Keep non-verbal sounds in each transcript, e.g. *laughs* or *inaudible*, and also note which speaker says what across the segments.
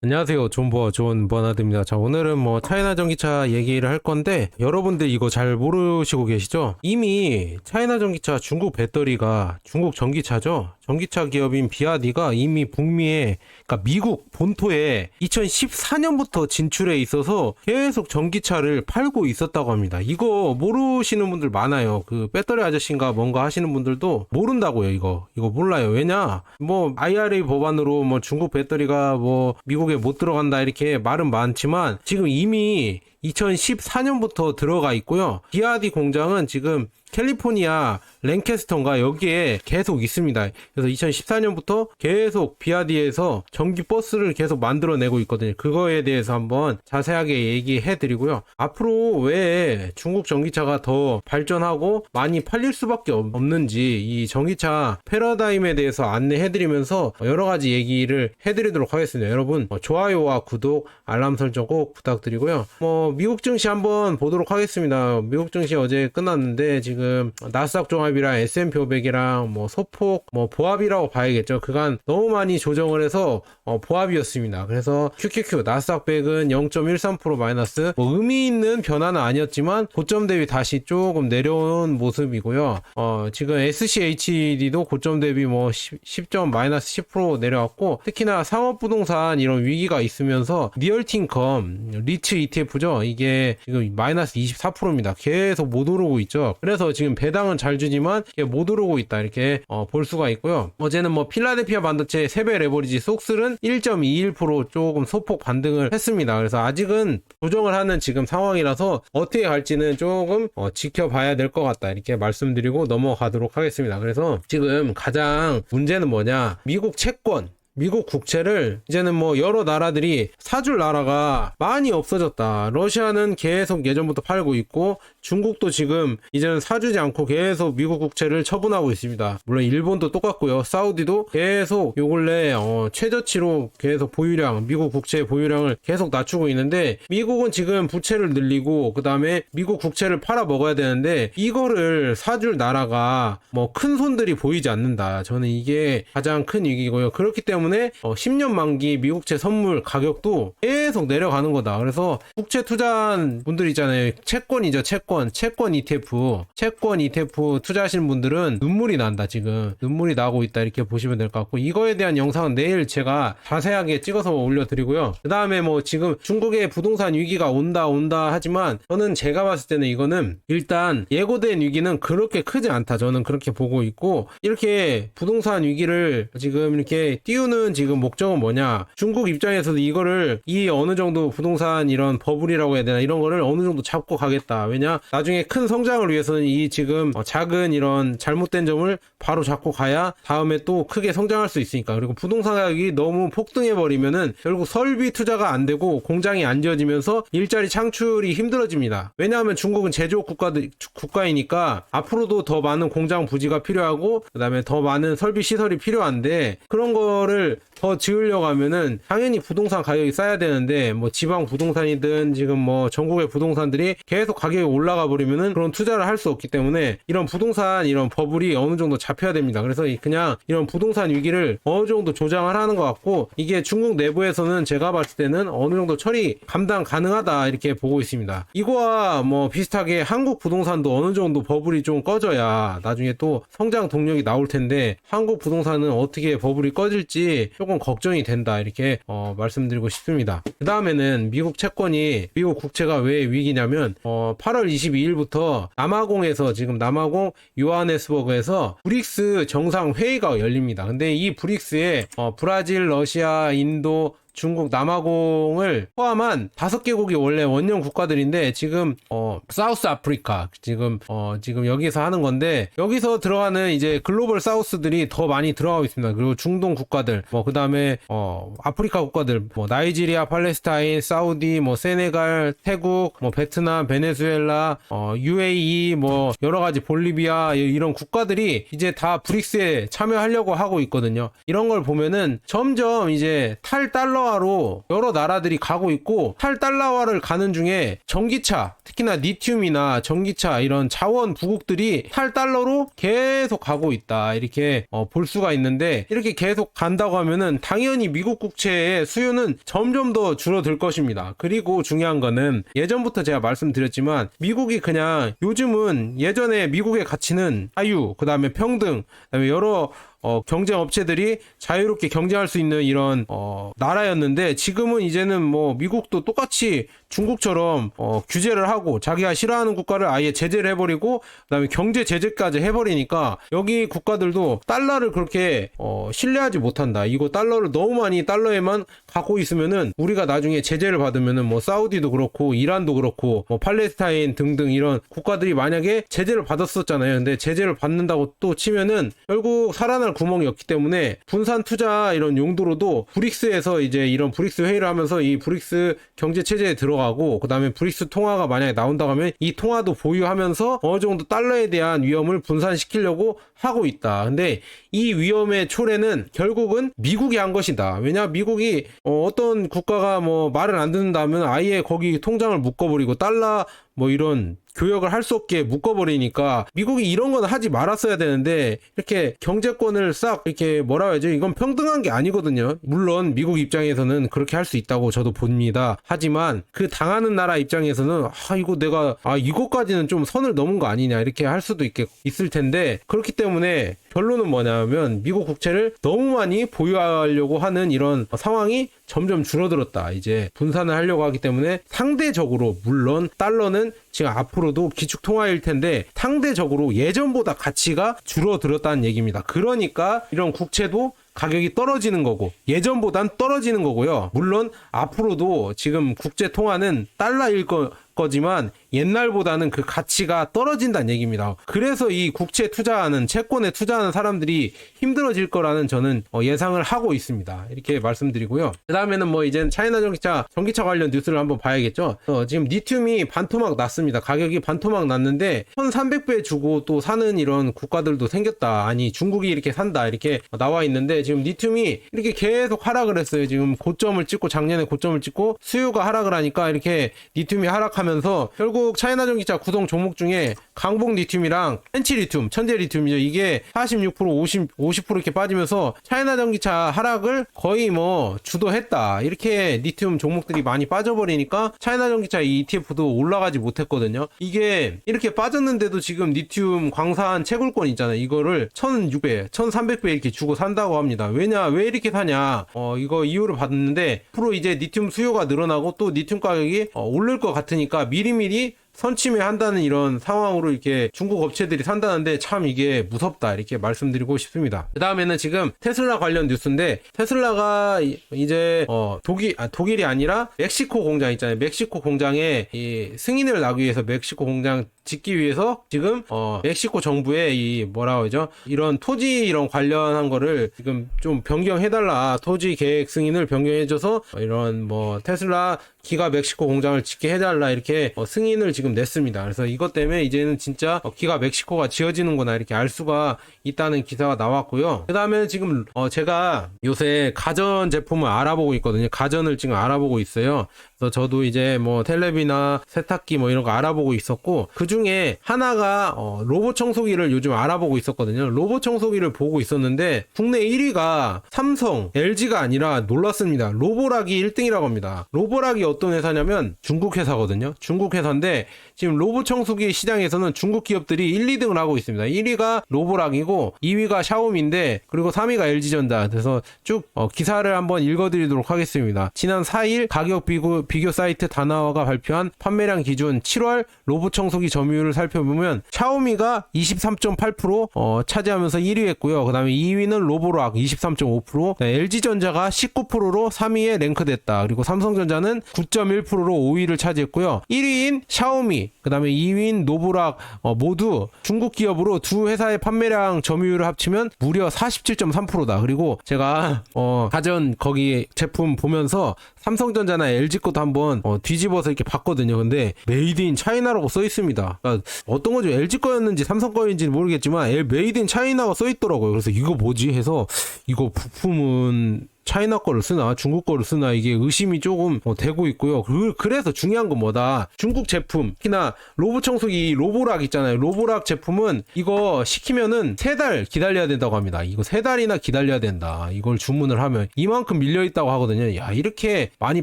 Speaker 1: 안녕하세요. 존버 존 버나드입니다. 자, 오늘은 뭐 차이나 전기차 얘기를 할 건데 여러분들 이거 잘 모르시고 계시죠? 이미 차이나 전기차 중국 배터리가 중국 전기차죠. 전기차 기업인 비아디가 이미 북미에 그러니까 미국 본토에 2014년부터 진출해 있어서 계속 전기차를 팔고 있었다고 합니다. 이거 모르시는 분들 많아요. 그 배터리 아저씨인가 뭔가 하시는 분들도 모른다고요. 이거 이거 몰라요. 왜냐? 뭐 IRA 법안으로 뭐 중국 배터리가 뭐 미국에 못 들어간다 이렇게 말은 많지만 지금 이미 2014년부터 들어가 있고요. 비아디 공장은 지금 캘리포니아 랭캐스턴가 여기에 계속 있습니다. 그래서 2014년부터 계속 비아디에서 전기 버스를 계속 만들어내고 있거든요. 그거에 대해서 한번 자세하게 얘기해 드리고요. 앞으로 왜 중국 전기차가 더 발전하고 많이 팔릴 수밖에 없- 없는지 이 전기차 패러다임에 대해서 안내해 드리면서 여러 가지 얘기를 해 드리도록 하겠습니다. 여러분 어, 좋아요와 구독, 알람 설정 꼭 부탁드리고요. 뭐 미국 증시 한번 보도록 하겠습니다. 미국 증시 어제 끝났는데 지금 나스닥 종합이랑 S&P 500이랑 뭐 소폭 뭐 보합이라고 봐야겠죠. 그간 너무 많이 조정을 해서 어, 보합이었습니다. 그래서 QQQ 나스닥 100은 0.13% 마이너스 뭐 의미 있는 변화는 아니었지만 고점 대비 다시 조금 내려온 모습이고요. 어, 지금 SCHD도 고점 대비 뭐 10, 10점 마이너스 10% 내려왔고 특히나 상업 부동산 이런 위기가 있으면서 리얼틴컴 리츠 ETF죠. 이게 지금 마이너스 24%입니다. 계속 못 오르고 있죠. 그래서 지금 배당은 잘 주지만 못 오르고 있다 이렇게 어, 볼 수가 있고요. 어제는 뭐 필라델피아 반도체 세배 레버리지 속슬은 1.21% 조금 소폭 반등을 했습니다. 그래서 아직은 조정을 하는 지금 상황이라서 어떻게 갈지는 조금 어, 지켜봐야 될 것 같다 이렇게 말씀드리고 넘어가도록 하겠습니다. 그래서 지금 가장 문제는 뭐냐 미국 채권 미국 국채를 이제는 뭐 여러 나라들이 사줄 나라가 많이 없어졌다. 러시아는 계속 예전부터 팔고 있고 중국도 지금 이제는 사주지 않고 계속 미국 국채를 처분하고 있습니다. 물론 일본도 똑같고요. 사우디도 계속 요 근래 어, 최저치로 계속 보유량 미국 국채 보유량을 계속 낮추고 있는데 미국은 지금 부채를 늘리고 그 다음에 미국 국채를 팔아 먹어야 되는데 이거를 사줄 나라가 뭐 큰 손들이 보이지 않는다. 저는 이게 가장 큰 위기고요. 그렇기 때문에 어, 10년 만기 미국채 선물 가격도 계속 내려가는 거다. 그래서 국채 투자한 분들 있잖아요. 채권이죠, 채권. 채권 ETF. 채권 ETF 투자하시는 분들은 눈물이 난다, 지금. 눈물이 나고 있다. 이렇게 보시면 될 것 같고. 이거에 대한 영상은 내일 제가 자세하게 찍어서 올려드리고요. 그 다음에 뭐 지금 중국의 부동산 위기가 온다, 온다 하지만 저는 제가 봤을 때는 이거는 일단 예고된 위기는 그렇게 크지 않다. 저는 그렇게 보고 있고 이렇게 부동산 위기를 지금 이렇게 띄우는 지금 목적은 뭐냐? 중국 입장에서도 이거를 이 어느 정도 부동산 이런 버블이라고 해야 되나 이런 거를 어느 정도 잡고 가겠다. 왜냐? 나중에 큰 성장을 위해서는 이 지금 어, 작은 이런 잘못된 점을 바로 잡고 가야 다음에 또 크게 성장할 수 있으니까. 그리고 부동산 가격이 너무 폭등해 버리면은 결국 설비 투자가 안 되고 공장이 안 지어지면서 일자리 창출이 힘들어집니다. 왜냐하면 중국은 제조업 국가들 국가이니까 앞으로도 더 많은 공장 부지가 필요하고 그다음에 더 많은 설비 시설이 필요한데 그런 거를 더 지으려고 하면은 당연히 부동산 가격이 싸야 되는데 뭐 지방 부동산이든 지금 뭐 전국의 부동산들이 계속 가격이 올라 가 버리면은 그런 투자를 할 수 없기 때문에 이런 부동산 이런 버블이 어느 정도 잡혀야 됩니다. 그래서 이- 그냥 이런 부동산 위기를 어느 정도 조장을 하는 것 같고 이게 중국 내부에서는 제가 봤을 때는 어느 정도 처리 감당 가능하다 이렇게 보고 있습니다. 이거와 뭐 비슷하게 한국 부동산도 어느 정도 버블이 좀 꺼져야 나중에 또 성장 동력이 나올 텐데 한국 부동산은 어떻게 버블이 꺼질지 조금 걱정이 된다 이렇게 어, 말씀드리고 싶습니다. 그 다음에는 미국 채권이 미국 국채가 왜 위기냐면 어, 8월 22일부터 남아공에서 지금 남아공 요하네스버그에서 브릭스 정상 회의가 열립니다. 근데 이 브릭스에 어, 브라질, 러시아, 인도 중국 남아공을 포함한 다섯 개국이 원래 원년 국가들인데 지금 어 사우스 아프리카 지금 어 지금 여기서 하는 건데 여기서 들어가는 이제 글로벌 사우스들이 더 많이 들어가고 있습니다. 그리고 중동 국가들 뭐 그다음에 어 아프리카 국가들 뭐 나이지리아, 팔레스타인, 사우디, 뭐 세네갈, 태국, 뭐 베트남, 베네수엘라, 어 UAE 뭐 여러 가지 볼리비아 이런 국가들이 이제 다 브릭스에 참여하려고 하고 있거든요. 이런 걸 보면은 점점 이제 탈 달러 달러화로 여러 나라들이 가고 있고 탈달러화를 가는 중에 전기차 특히나 리튬이나 전기차 이런 자원 부국들이 탈달러로 계속 가고 있다 이렇게 어, 볼 수가 있는데 이렇게 계속 간다고 하면은 당연히 미국 국채의 수요는 점점 더 줄어들 것입니다. 그리고 중요한 거는 예전부터 제가 말씀드렸지만 미국이 그냥 요즘은 예전에 미국의 가치는 자유 그 다음에 평등 그다음에 여러 어, 경쟁 업체들이 자유롭게 경쟁할 수 있는 이런 어, 나라였는데 지금은 이제는 뭐 미국도 똑같이 중국처럼 어, 규제를 하고 자기가 싫어하는 국가를 아예 제재를 해버리고 그다음에 경제 제재까지 해버리니까 여기 국가들도 달러를 그렇게 어, 신뢰하지 못한다. 이거 달러를 너무 많이 달러에만 갖고 있으면은 우리가 나중에 제재를 받으면은 뭐 사우디도 그렇고 이란도 그렇고 뭐 팔레스타인 등등 이런 국가들이 만약에 제재를 받았었잖아요. 근데 제재를 받는다고 또 치면은 결국 살아날 구멍이 없기 때문에 분산 투자 이런 용도로도 브릭스에서 이제 이런 브릭스 회의를 하면서 이 브릭스 경제 체제에 들어 가고 그다음에 브릭스 통화가 만약에 나온다고 하면 이 통화도 보유하면서 어느 정도 달러에 대한 위험을 분산시키려고 하고 있다. 근데 이 위험의 초래는 결국은 미국이 한 것이다. 왜냐 미국이 어, 떤 국가가 뭐 말을 안 듣는다면 아예 거기 통장을 묶어버리고 달러 뭐 이런 교역을 할 수 없게 묶어버리니까 미국이 이런 건 하지 말았어야 되는데 이렇게 경제권을 싹 이렇게 뭐라 해야죠 이건 평등한 게 아니거든요. 물론 미국 입장에서는 그렇게 할 수 있다고 저도 봅니다. 하지만 그 당하는 나라 입장에서는 아 이거 내가 아 이거까지는 좀 선을 넘은 거 아니냐 이렇게 할 수도 있겠 있을 텐데 그렇기 때문에 결론은 뭐냐면 미국 국채를 너무 많이 보유하려고 하는 이런 상황이 점점 줄어들었다. 이제 분산을 하려고 하기 때문에 상대적으로 물론 달러는 지금 앞으로도 기축 통화일 텐데 상대적으로 예전보다 가치가 줄어들었다는 얘기입니다. 그러니까 이런 국채도 가격이 떨어지는 거고 예전보단 떨어지는 거고요. 물론 앞으로도 지금 국제 통화는 달러일 거 거지만 옛날보다는 그 가치가 떨어진다는 얘기입니다. 그래서 이 국채 투자하는 채권에 투자하는 사람들이 힘들어질 거라는 저는 어, 예상을 하고 있습니다. 이렇게 말씀드리고요. 그 다음에는 뭐 이제 차이나 전기차 전기차 관련 뉴스를 한번 봐야겠죠. 어, 지금 리튬이 반토막 났습니다. 가격이 반토막 났는데 1,300배 주고 또 사는 이런 국가들도 생겼다. 아니 중국이 이렇게 산다 이렇게 나와 있는데 지금 리튬이 이렇게 계속 하락을 했어요. 지금 고점을 찍고 작년에 고점을 찍고 수요가 하락을 하니까 이렇게 리튬이 하락하면 하면서 결국 차이나 전기차 구성 종목 중에 강봉 리튬이랑 펜치 리튬, 천재 리튬이죠. 이게 46% 50 50% 이렇게 빠지면서 차이나 전기차 하락을 거의 뭐 주도했다. 이렇게 리튬 종목들이 많이 빠져버리니까 차이나 전기차 ETF도 올라가지 못했거든요. 이게 이렇게 빠졌는데도 지금 리튬 광산 채굴권 있잖아요. 이거를 1,600, 1,300배 이렇게 주고 산다고 합니다. 왜냐? 왜 이렇게 사냐? 어, 이거 이유를 받았는데 앞으로 이제 리튬 수요가 늘어나고 또 리튬 가격이 어, 오를 것 같으니까 미리미리 선침해 한다는 이런 상황으로 이렇게 중국 업체들이 산다는데 참 이게 무섭다 이렇게 말씀드리고 싶습니다. 그 다음에는 지금 테슬라 관련 뉴스인데 테슬라가 이제 어 독일 아 독일이 아니라 멕시코 공장 있잖아요. 멕시코 공장에 이 승인을 나기 위해서 멕시코 공장 짓기 위해서 지금 어 멕시코 정부에 이 뭐라 그러죠 이런 토지 이런 관련한 거를 지금 좀 변경해달라 토지 계획 승인을 변경해줘서 이런 뭐 테슬라 기가 멕시코 공장을 짓게 해달라 이렇게 어, 승인을 지금 냈습니다. 그래서 이것 때문에 이제는 진짜 어, 기가 멕시코가 지어지는구나 이렇게 알 수가 있다는 기사가 나왔고요. 그 다음에 지금 어, 제가 요새 가전 제품을 알아보고 있거든요. 가전을 지금 알아보고 있어요. 그래서 저도 이제 뭐 텔레비나 세탁기 뭐 이런 거 알아보고 있었고 그 중에 하나가 어, 로봇 청소기를 요즘 알아보고 있었거든요. 로봇 청소기를 보고 있었는데 국내 1위가 삼성, LG가 아니라 놀랐습니다. 로보락이 1등이라고 합니다. 로보락이 어떤 회사냐면 중국 회사거든요. 중국 회사인데 지금 로봇 청소기 시장에서는 중국 기업들이 1, 2등을 하고 있습니다. 1위가 로보락이고 2위가 샤오미인데 그리고 3위가 LG전자. 그래서 쭉 어, 기사를 한번 읽어드리도록 하겠습니다. 지난 4일 가격 비교, 비교 사이트 다나와가 발표한 판매량 기준 7월 로봇 청소기 점유율을 살펴보면 샤오미가 23.8% 어, 차지하면서 1위 했고요. 그 다음에 2위는 로보락 23.5%, 네, LG전자가 19%로 3위에 랭크됐다. 그리고 삼성전자는 9.1%로 5위를 차지했고요. 1위인 샤오미, 그 다음에 2위인 노보락 어, 모두 중국 기업으로 두 회사의 판매량 점유율을 합치면 무려 47.3%다. 그리고 제가 어, 가전 거기 제품 보면서 삼성전자나 LG 것도 한번 어, 뒤집어서 이렇게 봤거든요. 근데 메이드 인 차이나라고 써 있습니다. 그러니까 어떤 거죠? LG 거였는지 삼성 거였는지 모르겠지만 메이드 인 차이나가 써 있더라고요. 그래서 이거 뭐지 해서 이거 부품은 차이나 거를 쓰나 중국 거를 쓰나 이게 의심이 조금 어, 되고 있고요. 그, 그래서 중요한 건 뭐다. 중국 제품, 특히나 로봇 청소기 로보락 있잖아요. 로보락 제품은 이거 시키면은 세 달 기다려야 된다고 합니다. 이거 세 달이나 기다려야 된다. 이걸 주문을 하면 이만큼 밀려 있다고 하거든요. 야 이렇게 많이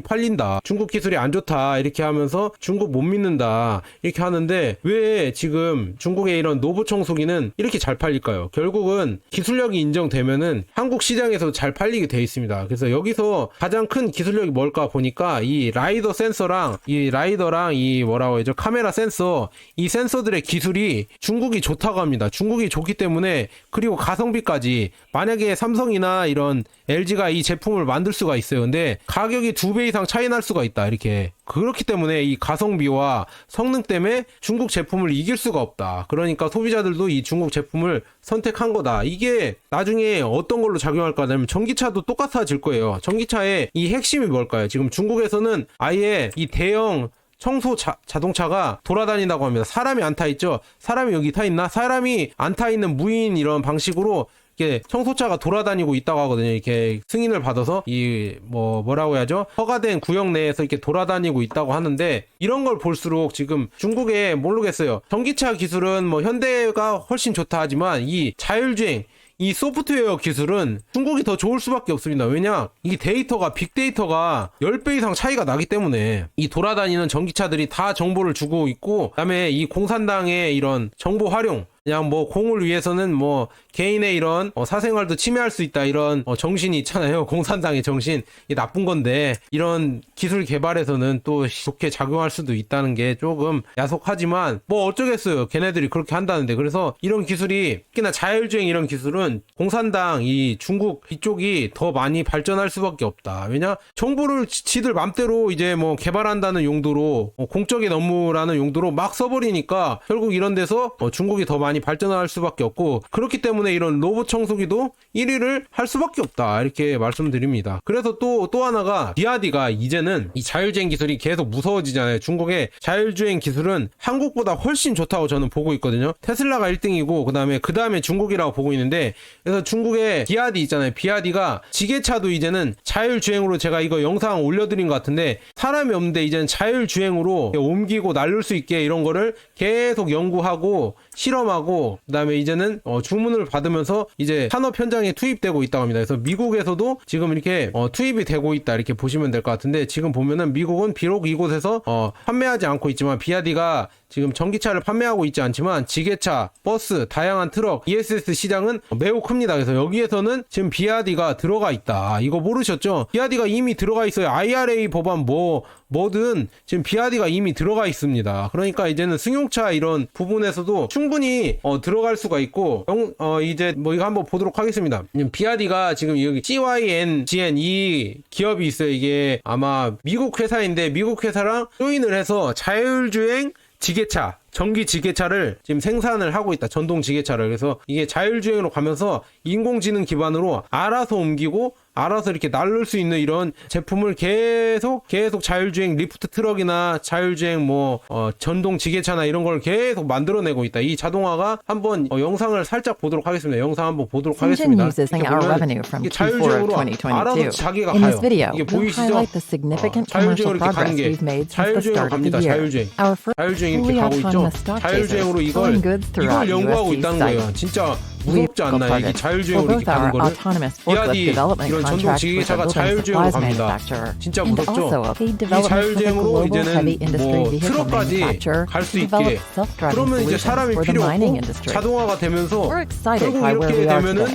Speaker 1: 팔린다. 중국 기술이 안 좋다. 이렇게 하면서 중국 못 믿는다. 이렇게 하는데 왜 지금 중국의 이런 로봇 청소기는 이렇게 잘 팔릴까요? 결국은 기술력이 인정되면은 한국 시장에서 잘 팔리게 돼 있습니다. 그래서 여기서 가장 큰 기술력이 뭘까 보니까 이 라이더 센서랑 이 라이더랑 이 뭐라고 해야죠? 카메라 센서 이 센서들의 기술이 중국이 좋다고 합니다. 중국이 좋기 때문에 그리고 가성비까지 만약에 삼성이나 이런 LG가 이 제품을 만들 수가 있어요. 근데 가격이 두 배 이상 차이 날 수가 있다. 이렇게 그렇기 때문에 이 가성비와 성능 때문에 중국 제품을 이길 수가 없다. 그러니까 소비자들도 이 중국 제품을 선택한 거다. 이게 나중에 어떤 걸로 작용할까 하면 전기차도 똑같아질 거예요. 전기차의 이 핵심이 뭘까요? 지금 중국에서는 아예 이 대형 청소 자, 자동차가 돌아다닌다고 합니다. 사람이 안 타 있죠? 사람이 여기 타 있나? 사람이 안 타 있는 무인 이런 방식으로 이렇게 청소차가 돌아다니고 있다고 하거든요. 이렇게 승인을 받아서 이 뭐 뭐라고 해야죠? 허가된 구역 내에서 이렇게 돌아다니고 있다고 하는데 이런 걸 볼수록 지금 중국에 모르겠어요. 전기차 기술은 뭐 현대가 훨씬 좋다 하지만 이 자율주행 이 소프트웨어 기술은 중국이 더 좋을 수밖에 없습니다. 왜냐? 이 데이터가 빅데이터가 10배 이상 차이가 나기 때문에 이 돌아다니는 전기차들이 다 정보를 주고 있고 그다음에 이 공산당의 이런 정보 활용 그냥 뭐 공을 위해서는 뭐 개인의 이런 어, 사생활도 침해할 수 있다 이런 어, 정신이 있잖아요. *laughs* 공산당의 정신. 이 나쁜 건데 이런 기술 개발에서는 또 좋게 작용할 수도 있다는 게 조금 야속하지만 뭐 어쩌겠어요. 걔네들이 그렇게 한다는데. 그래서 이런 기술이 특히나 자율주행 이런 기술은 공산당 이 중국 이쪽이 더 많이 발전할 수밖에 없다. 왜냐? 정보를 지- 지들 맘대로 이제 뭐 개발한다는 용도로 어, 공적인 업무라는 용도로 막 써버리니까 결국 이런 데서 어, 중국이 더 많이 발전할 수밖에 없고 그렇기 때문에 이런 로봇 청소기도 1위를 할 수밖에 없다 이렇게 말씀드립니다. 그래서 또또 하나가 비아디가 이제는 이 자율주행 기술이 계속 무서워지잖아요. 중국의 자율주행 기술은 한국보다 훨씬 좋다고 저는 보고 있거든요. 테슬라가 1등이고 그다음에 그다음에 중국이라고 보고 있는데 그래서 중국의 비아디 있잖아요. 비아디가 지게차도 이제는 자율주행으로 제가 이거 영상 올려드린 것 같은데 사람이 없는데 이제는 자율주행으로 옮기고 날릴 수 있게 이런 거를 계속 연구하고 실험하고 그다음에 이제는 어, 주문을 받으면서 이제 산업 현장에 투입되고 있다고 합니다. 그래서 미국에서도 지금 이렇게 어, 투입이 되고 있다 이렇게 보시면 될 것 같은데 지금 보면은 미국은 비록 이곳에서 어, 판매하지 않고 있지만 비아디가 지금 전기차를 판매하고 있지 않지만 지게차, 버스, 다양한 트럭, ESS 시장은 매우 큽니다. 그래서 여기에서는 지금 비아디가 들어가 있다. 이거 모르셨죠? 비아디가 이미 들어가 있어요. IRA 법안 뭐 뭐든 지금 비아디가 이미 들어가 있습니다. 그러니까 이제는 승용차 이런 부분에서도 충분히 어, 들어갈 수가 있고 영- 어, 이제 뭐 이거 한번 보도록 하겠습니다. 비아디가 지금 여기 CYNGN 이 기업이 있어요. 이게 아마 미국 회사인데 미국 회사랑 조인을 해서 자율주행 지게차, 전기 지게차를 지금 생산을 하고 있다. 전동 지게차를. 그래서 이게 자율주행으로 가면서 인공지능 기반으로 알아서 옮기고 알아서 이렇게 날릴 수 있는 이런 제품을 계속 계속 자율주행 리프트 트럭이나 자율주행 뭐 어, 전동 지게차나 이런 걸 계속 만들어내고 있다. 이 자동화가 한번 어, 영상을 살짝 보도록 하겠습니다. 영상 한번 보도록 하겠습니다. 이게
Speaker 2: Q4 of
Speaker 1: 자율주행으로 알아서
Speaker 2: 2022.
Speaker 1: 자기가 가요. 이게 보이시죠? 어, 자율주행으로 이렇게 가는 게 자율주행으로 갑니다. 자율주행. 자율주행 이렇게 가고 있죠. 자율주행으로 이걸 이걸 연구하고 있다는. 거예요. 진짜 무섭지 않나요? 이게 자율주행으로 이렇게
Speaker 2: both our
Speaker 1: 가는 거를
Speaker 2: development
Speaker 1: 이런 전동 지게차가 자율주행으로 갑니다.
Speaker 2: manufacturer,
Speaker 1: 진짜
Speaker 2: and
Speaker 1: 무섭죠?
Speaker 2: also a paid
Speaker 1: 이 자율주행으로 이제는
Speaker 2: heavy industry
Speaker 1: 뭐 트럭까지 갈 수 있게 그러면 이제 사람이 필요
Speaker 2: mining
Speaker 1: 없고
Speaker 2: industry.
Speaker 1: 자동화가 되면서 결국 이렇게 되면은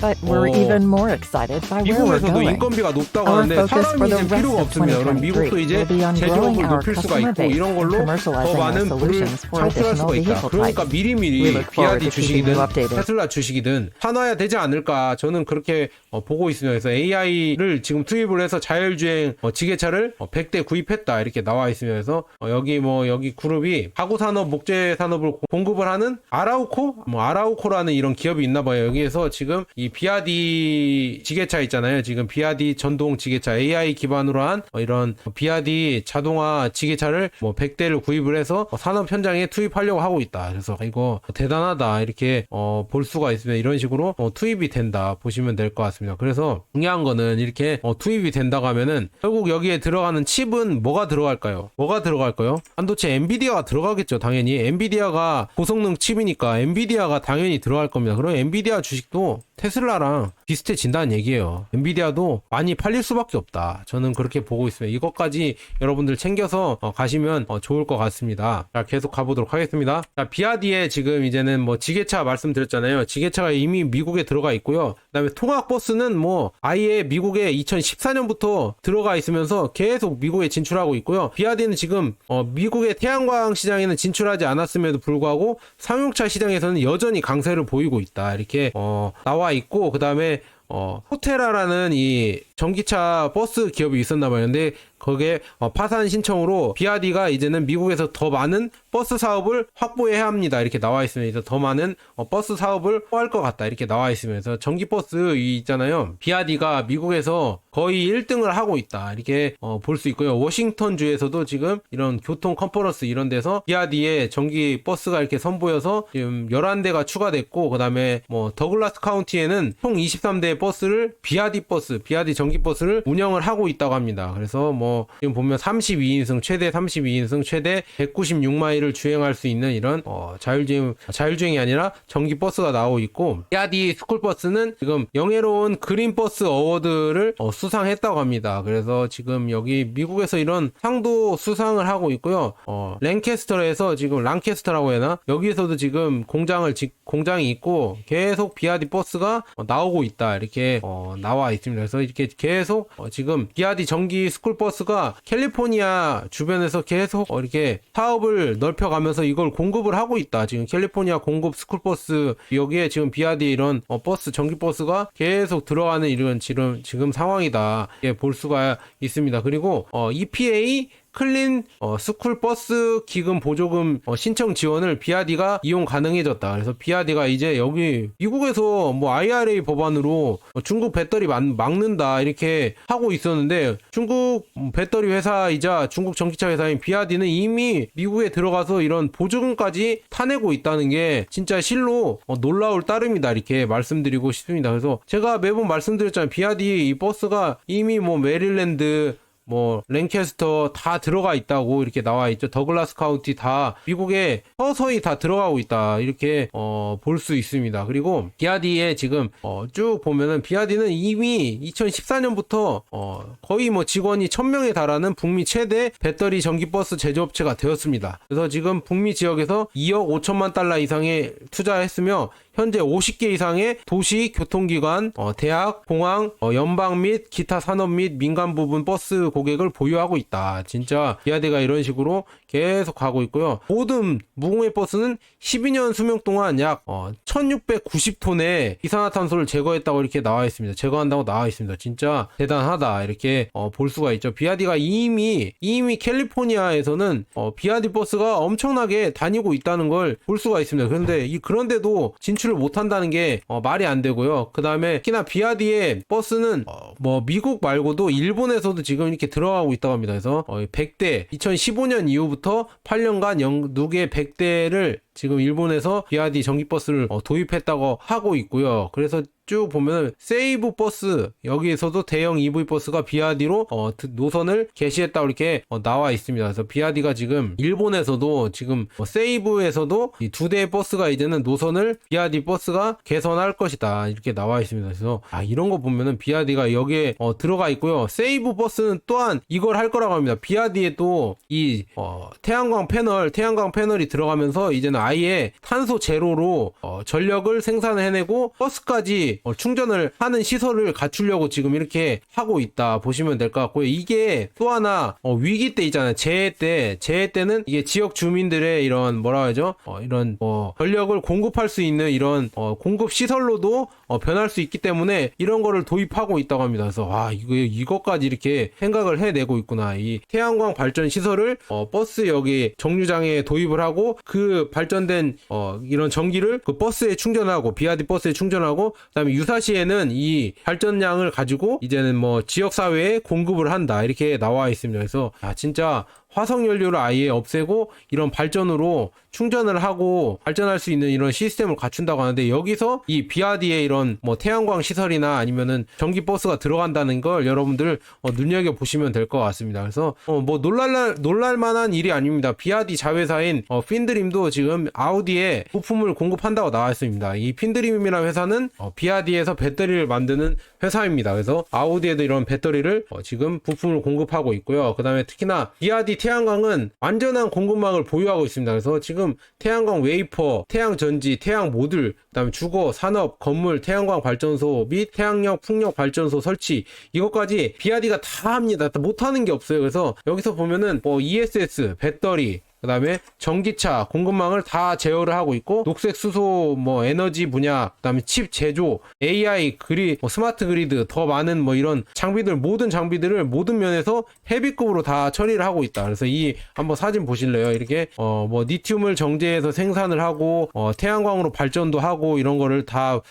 Speaker 2: but we're
Speaker 1: 어,
Speaker 2: even more excited by where we're
Speaker 1: 미국에서도
Speaker 2: going.
Speaker 1: 인건비가 높다고
Speaker 2: Our
Speaker 1: 하는데
Speaker 2: focus
Speaker 1: 사람이
Speaker 2: the
Speaker 1: 이제
Speaker 2: rest
Speaker 1: 필요가
Speaker 2: of
Speaker 1: 없습니다. 그럼 미국도
Speaker 2: 2023
Speaker 1: 이제
Speaker 2: will be on
Speaker 1: 제조업을
Speaker 2: our
Speaker 1: 높일 수가
Speaker 2: customer
Speaker 1: 있고
Speaker 2: base
Speaker 1: 이런 걸로 더
Speaker 2: commercializing
Speaker 1: 많은 부를
Speaker 2: solutions for
Speaker 1: 창출할 수가 있다.
Speaker 2: vehicle
Speaker 1: 그러니까
Speaker 2: types.
Speaker 1: 미리미리
Speaker 2: look forward
Speaker 1: 비아디
Speaker 2: to keeping
Speaker 1: 주식이든
Speaker 2: you updated.
Speaker 1: 테슬라 주식이든 사놔야 되지 않을까 저는 그렇게 어, 보고 있습니다. 그래서 AI를 지금 투입을 해서 자율주행 어, 지게차를 어, 100대 구입했다 이렇게 나와 있습니다. 그래서 어, 여기 뭐 여기 그룹이 가구 산업, 목재 산업을 고- 공급을 하는 아라우코, 뭐 아라우코라는 이런 기업이 있나 봐요. 여기에서 지금 이 비아디 지게차 있잖아요. 지금 비아디 전동 지게차 AI 기반으로 한 어, 이런 비아디 자동화 지게차를 뭐 100대를 구입을 해서 어, 산업 현장에 투입하려고 하고 있다. 그래서 이거 대단하다 이렇게 어, 볼 수가 있으면 이런 식으로 어, 투입이 된다 보시면 될 것 같습니다. 그래서 중요한 거는 이렇게 어, 투입이 된다고 하면은 결국 여기에 들어가는 칩은 뭐가 들어갈까요? 뭐가 들어갈까요? 반도체 엔비디아가 들어가겠죠. 당연히 엔비디아가 고성능 칩이니까 엔비디아가 당연히 들어갈 겁니다. 그럼 엔비디아 주식도 테슬라랑 비슷해진다는 얘기예요. 엔비디아도 많이 팔릴 수밖에 없다. 저는 그렇게 보고 있습니다. 이것까지 여러분들 챙겨서 어, 가시면 어, 좋을 것 같습니다. 자, 계속 가보도록 하겠습니다. 자, 비아디에 지금 이제는 뭐 지게차 말씀드렸잖아요. 지게차가 이미 미국에 들어가 있고요. 그다음에 통학버스는 뭐 아예 미국에 2014년부터 들어가 있으면서 계속 미국에 진출하고 있고요. 비아디는 지금 어, 미국의 태양광 시장에는 진출하지 않았음에도 불구하고 상용차 시장에서는 여전히 강세를 보이고 있다. 이렇게 어, 나와 있고 그다음에 어, 호테라라는 이 전기차 버스 기업이 있었나 봐요. 근데 거기에 어, 파산 신청으로 비아디가 이제는 미국에서 더 많은 버스 사업을 확보해야 합니다. 이렇게 나와 있으면서 더 많은 어, 버스 사업을 확보할 것 같다. 이렇게 나와 있으면서 전기 버스 이 있잖아요. 비아디가 미국에서 거의 1등을 하고 있다. 이렇게 어, 볼수 있고요. 워싱턴 주에서도 지금 이런 교통 컨퍼런스 이런 데서 비아디의 전기 버스가 이렇게 선보여서 지금 11대가 추가됐고 그다음에 뭐 더글라스 카운티에는 총 23대의 버스를 비아디 버스, 비아디 전기 버스를 운영을 하고 있다고 합니다. 그래서 뭐 지금 보면 32인승 최대 32인승 최대 196마일을 주행할 수 있는 이런 어, 자율주행 자율주행이 아니라 전기 버스가 나오고 있고 비아디 스쿨 버스는 지금 영예로운 그린 버스 어워드를 어, 수상했다고 합니다. 그래서 지금 여기 미국에서 이런 상도 수상을 하고 있고요. 어, 랭캐스터에서 지금 랑캐스터라고 해나 여기에서도 지금 공장을 지- 공장이 있고 계속 비아디 버스가 어, 나오고 있다 이렇게 어, 나와 있습니다. 그래서 이렇게 계속 어, 지금 비아디 전기 스쿨 버스가 캘리포니아 주변에서 계속 어, 이렇게 사업을 넓혀가면서 이걸 공급을 하고 있다. 지금 캘리포니아 공급 스쿨 버스 여기에 지금 비아디 이런 어, 버스 전기 버스가 계속 들어가는 이런 지금 지금 상황이다. 예, 볼 수가 있습니다. 그리고 어, EPA 클린 어, 스쿨 버스 기금 보조금 어, 신청 지원을 비아디가 이용 가능해졌다. 그래서 비아디가 이제 여기 미국에서 뭐 IRA 법안으로 어, 중국 배터리 막, 막는다 이렇게 하고 있었는데 중국 음, 배터리 회사이자 중국 전기차 회사인 비아디는 이미 미국에 들어가서 이런 보조금까지 타내고 있다는 게 진짜 실로 어, 놀라울 따름이다 이렇게 말씀드리고 싶습니다. 그래서 제가 매번 말씀드렸잖아요. 비아디 이 버스가 이미 뭐 메릴랜드 뭐 랭캐스터 다 들어가 있다고 이렇게 나와 있죠. 더글라스 카운티 다 미국에 서서히 다 들어가고 있다 이렇게 어, 볼 수 있습니다. 그리고 비아디에 지금 어, 쭉 보면은 비아디는 이미 2014년부터 어, 거의 뭐 직원이 1000명에 달하는 북미 최대 배터리 전기 버스 제조업체가 되었습니다. 그래서 지금 북미 지역에서 2억 5천만 달러 이상의 투자했으며 현재 50개 이상의 도시 교통기관, 어, 대학, 공항, 어, 연방 및 기타 산업 및 민간 부분 버스 고객을 보유하고 있다. 진짜 비아디가 이런 식으로 계속 가고 있고요. 모든 무공해 버스는 12년 수명 동안 약 어, 1690톤의 이산화탄소를 제거했다고 이렇게 나와 있습니다. 제거한다고 나와 있습니다. 진짜 대단하다 이렇게 어, 볼 수가 있죠. 비아디가 이미 이미 캘리포니아에서는 어, 비아디 버스가 엄청나게 다니고 있다는 걸 볼 수가 있습니다. 그런데 이 그런데도 진출을 못 한다는 게 어, 말이 안 되고요. 그 다음에 특히나 비아디의 버스는 어, 뭐 미국 말고도 일본에서도 지금 이렇게 들어가고 있다고 합니다. 그래서 어, 100대 2015년 이후부터 8년간 영, 누계 100대를 지금 일본에서 비아디 전기버스를 어, 도입했다고 하고 있고요. 그래서 쭉 보면 세이브 버스 여기에서도 대형 EV 버스가 비아디로 어, 드- 노선을 개시했다고 이렇게 어, 나와 있습니다. 그래서 비아디가 지금 일본에서도 지금 어, 세이브에서도 이두 대의 버스가 이제는 노선을 비아디 버스가 개선할 것이다 이렇게 나와 있습니다. 그래서 아 이런 거 보면은 비아디가 여기에 어, 들어가 있고요. 세이브 버스는 또한 이걸 할 거라고 합니다. 비아디에 또이 어, 태양광 패널 태양광 패널이 들어가면서 이제는 아예 탄소 제로로 어, 전력을 생산해내고 버스까지 어, 충전을 하는 시설을 갖추려고 지금 이렇게 하고 있다 보시면 될 것 같고요. 이게 또 하나 어, 위기 때 있잖아요. 재해 때 재해 때는 이게 지역 주민들의 이런 뭐라 하죠? 어, 이런 뭐 전력을 공급할 수 있는 이런 어, 공급 시설로도 어, 변할 수 있기 때문에 이런 거를 도입하고 있다고 합니다. 그래서 와 이거 이것까지 이렇게 생각을 해내고 있구나. 이 태양광 발전 시설을 어, 버스 여기 정류장에 도입을 하고 그 발전된 어, 이런 전기를 그 버스에 충전하고 비아디 버스에 충전하고 그다음에 유사시에는 이 발전량을 가지고 이제는 뭐 지역 사회에 공급을 한다 이렇게 나와 있습니다. 그래서 아 진짜 화석 연료를 아예 없애고 이런 발전으로 충전을 하고 발전할 수 있는 이런 시스템을 갖춘다고 하는데 여기서 이 비아디의 이런 뭐 태양광 시설이나 아니면은 전기 버스가 들어간다는 걸 여러분들 어, 눈여겨 보시면 될 것 같습니다. 그래서 어, 뭐 놀랄 놀랄 만한 일이 아닙니다. 비아디 자회사인 어, 핀드림도 지금 아우디에 부품을 공급한다고 나와 있습니다. 이 핀드림이라는 회사는 어, 비아디에서 배터리를 만드는 회사입니다. 그래서 아우디에도 이런 배터리를 어, 지금 부품을 공급하고 있고요. 그다음에 특히나 비아디 태양광은 완전한 공급망을 보유하고 있습니다. 그래서 지금 태양광 웨이퍼, 태양 전지, 태양 모듈, 그다음에 주거, 산업, 건물, 태양광 발전소 및 태양력 풍력 발전소 설치 이것까지 비아디가 다 합니다. 다 못하는 게 없어요. 그래서 여기서 보면은 뭐 ESS 배터리 그 다음에 전기차 공급망을 다 제어를 하고 있고 녹색 수소 뭐 에너지 분야 그 다음에 칩 제조 AI 그리 뭐 스마트 그리드 더 많은 뭐 이런 장비들 모든 장비들을 모든 면에서 헤비급으로 다 처리를 하고 있다. 그래서 이 한번 사진 보실래요? 이렇게 어뭐 리튬을 정제해서 생산을 하고 어 태양광으로 발전도 하고 이런 거를 다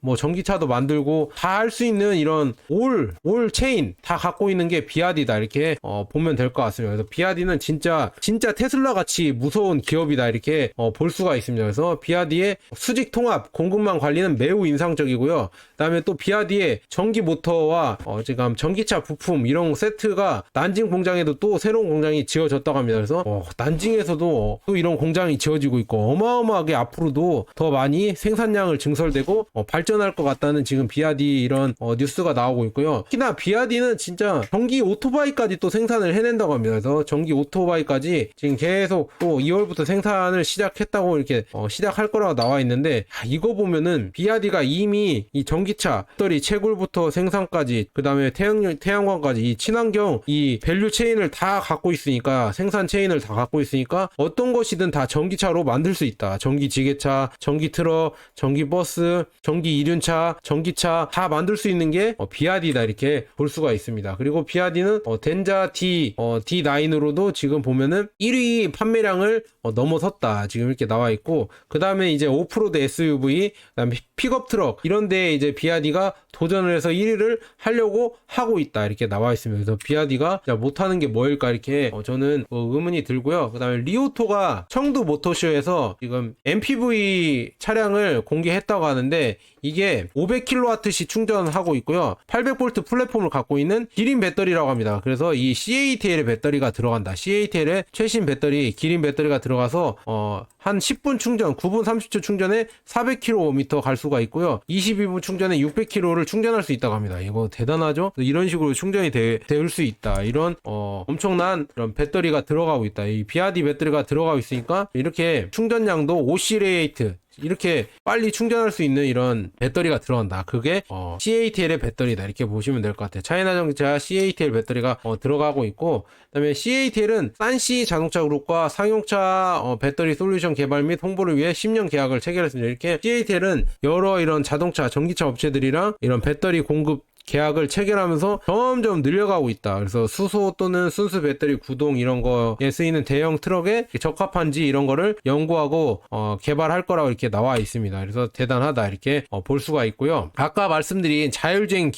Speaker 1: 뭐 전기차도 만들고 다 할 수 있는 이런 올올 체인 다 갖고 있는 게 비아디다 이렇게 어 보면 될 것 같습니다. 그래서 비아디는 진짜 진짜 테슬라 같이 무서운 기업이다 이렇게 어, 볼 수가 있습니다. 그래서 비아디의 수직 통합 공급망 관리는 매우 인상적이고요. 그다음에 또 비아디의 전기 모터와 어, 지금 전기차 부품 이런 세트가 난징 공장에도 또 새로운 공장이 지어졌다고 합니다. 그래서 어, 난징에서도 또 이런 공장이 지어지고 있고 어마어마하게 앞으로도 더 많이 생산량을 증설되고 어, 발전할 것 같다는 지금 비아디 이런 어, 뉴스가 나오고 있고요. 특히나 비아디는 진짜 전기 오토바이까지 또 생산을 해낸다고 합니다. 그래서 전기 오토바이까지 지금 계속 또 2월부터 생산을 시작했다고 이렇게 어, 시작할 거라고 나와 있는데 아, 이거 보면은 비아디가 이미 이 전기차 배터리 채굴부터 생산까지 그 다음에 태양 태양광까지 이 친환경 이 밸류 체인을 다 갖고 있으니까 생산 체인을 다 갖고 있으니까 어떤 것이든 다 전기차로 만들 수 있다. 전기 지게차, 전기 트럭, 전기 버스, 전기 이륜차, 전기차 다 만들 수 있는 게 어, 비아디다 이렇게 볼 수가 있습니다. 그리고 비아디는 어, 덴자 D 어, D9으로도 지금 보면은 1위 판매량을 어, 넘어섰다. 지금 이렇게 나와 있고 그 다음에 이제 오프로드 SUV, 그다음에 픽업 트럭 이런데 이제 비아디가 도전을 해서 1위를 하려고 하고 있다 이렇게 나와 있습니다. 그래서 비아디가 자, 못하는 게 뭐일까 이렇게 어, 저는 어, 의문이 들고요. 그 다음에 리오토가 청두 모터쇼에서 지금 MPV 차량을 공개했다고 하는데 이게 500kW씩 충전하고 있고요. 800V 플랫폼을 갖고 있는 기린 배터리라고 합니다. 그래서 이 CATL의 배터리가 들어간다. CATL의 최신 배터리, 기린 배터리가 들어가서 어, 한 10분 충전, 9분 30초 충전에 400km 갈 수가 있고요. 22분 충전에 600km를 충전할 수 있다고 합니다. 이거 대단하죠? 이런 식으로 충전이 되, 될수 있다. 이런 어, 엄청난 이런 배터리가 들어가고 있다. 이 비아디 배터리가 들어가고 있으니까 이렇게 충전량도 5시레이트 이렇게 빨리 충전할 수 있는 이런 배터리가 들어간다. 그게 어, CATL의 배터리다. 이렇게 보시면 될 것 같아요. 차이나 전기차 CATL 배터리가 어, 들어가고 있고, 그다음에 CATL은 산시 자동차 그룹과 상용차 어, 배터리 솔루션 개발 및 홍보를 위해 10년 계약을 체결했습니다. 이렇게 CATL은 여러 이런 자동차 전기차 업체들이랑 이런 배터리 공급 계약을 체결하면서 점점 늘려가고 있다. 그래서 수소 또는 순수 배터리 구동 이런 거에 쓰이는 대형 트럭에 적합한지 이런 거를 연구하고 어, 개발할 거라고 이렇게 나와 있습니다. 그래서 대단하다 이렇게 어, 볼 수가 있고요. 아까 말씀드린 자율주행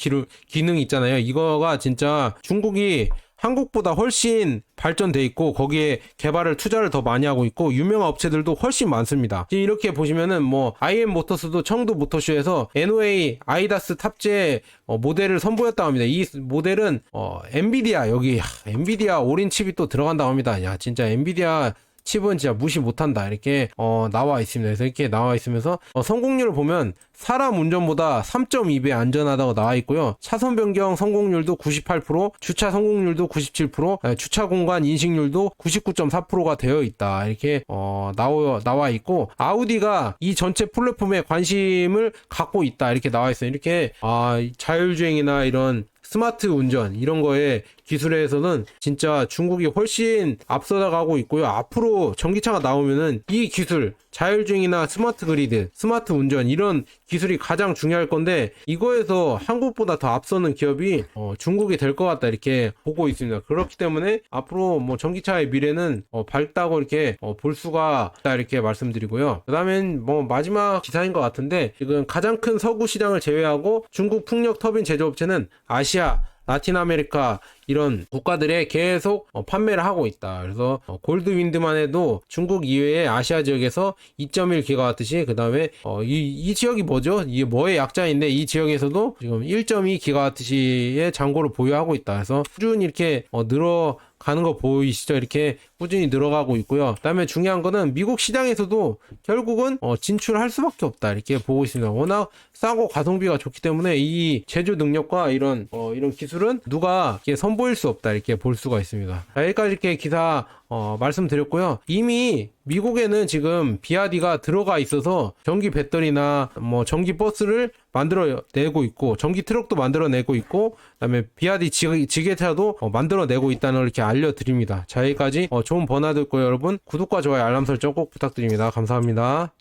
Speaker 1: 기능 있잖아요. 이거가 진짜 중국이 한국보다 훨씬 발전돼 있고 거기에 개발을 투자를 더 많이 하고 있고 유명한 업체들도 훨씬 많습니다. 이렇게 보시면은 뭐 IM 모터스도 청도 모터쇼에서 NOA 아이다스 탑재 어, 모델을 선보였다고 합니다. 이 모델은 어, 엔비디아 여기 하, 엔비디아 올인 칩이 또 들어간다고 합니다. 야 진짜 엔비디아 칩은 진짜 무시 못한다 이렇게 어, 나와 있습니다. 그래서 이렇게 나와 있으면서 어, 성공률을 보면 사람 운전보다 3.2배 안전하다고 나와 있고요. 차선 변경 성공률도 98%, 주차 성공률도 97%, 에, 주차 공간 인식률도 99.4%가 되어 있다. 이렇게 어, 나와 나와 있고 아우디가 이 전체 플랫폼에 관심을 갖고 있다. 이렇게 나와 있어요. 이렇게 아, 자율주행이나 이런 스마트 운전 이런 거에 기술에서는 진짜 중국이 훨씬 앞서나가고 있고요. 앞으로 전기차가 나오면은 이 기술 자율주행이나 스마트 그리드, 스마트 운전 이런 기술이 가장 중요할 건데 이거에서 한국보다 더 앞서는 기업이 어, 중국이 될 것 같다 이렇게 보고 있습니다. 그렇기 때문에 앞으로 뭐 전기차의 미래는 어, 밝다고 이렇게 어, 볼 수가 있다 이렇게 말씀드리고요. 그다음엔 뭐 마지막 기사인 것 같은데 지금 가장 큰 서구 시장을 제외하고 중국 풍력 터빈 제조업체는 아시아 라틴 아메리카 이런 국가들에 계속 어, 판매를 하고 있다. 그래서 어, 골드윈드만 해도 중국 이외의 아시아 지역에서 2.1 기가와트시 그 다음에 어, 이, 이 지역이 뭐죠? 이게 뭐의 약자인데 이 지역에서도 지금 1.2 기가와트시의 잔고를 보유하고 있다. 그래서 꾸준히 이렇게 어, 늘어 가는 거 보이시죠? 이렇게 꾸준히 늘어가고 있고요. 그다음에 중요한 거는 미국 시장에서도 결국은 어, 진출할 수밖에 없다 이렇게 보고 있습니다. 워낙 싸고 가성비가 좋기 때문에 이 제조 능력과 이런 어, 이런 기술은 누가 이렇게 선보 일 수 없다 이렇게 볼 수가 있습니다. 자, 여기까지 이렇게 기사 어, 말씀드렸고요. 이미 미국에는 지금 비아디가 들어가 있어서 전기 배터리나 뭐 전기 버스를 만들어 내고 있고 전기 트럭도 만들어 내고 있고 그다음에 비아디 지, 지게차도 어, 만들어 내고 있다는 걸 이렇게 알려드립니다. 자 여기까지 어, 좋은 번화 듣고 여러분 구독과 좋아요 알람 설정 꼭 부탁드립니다. 감사합니다.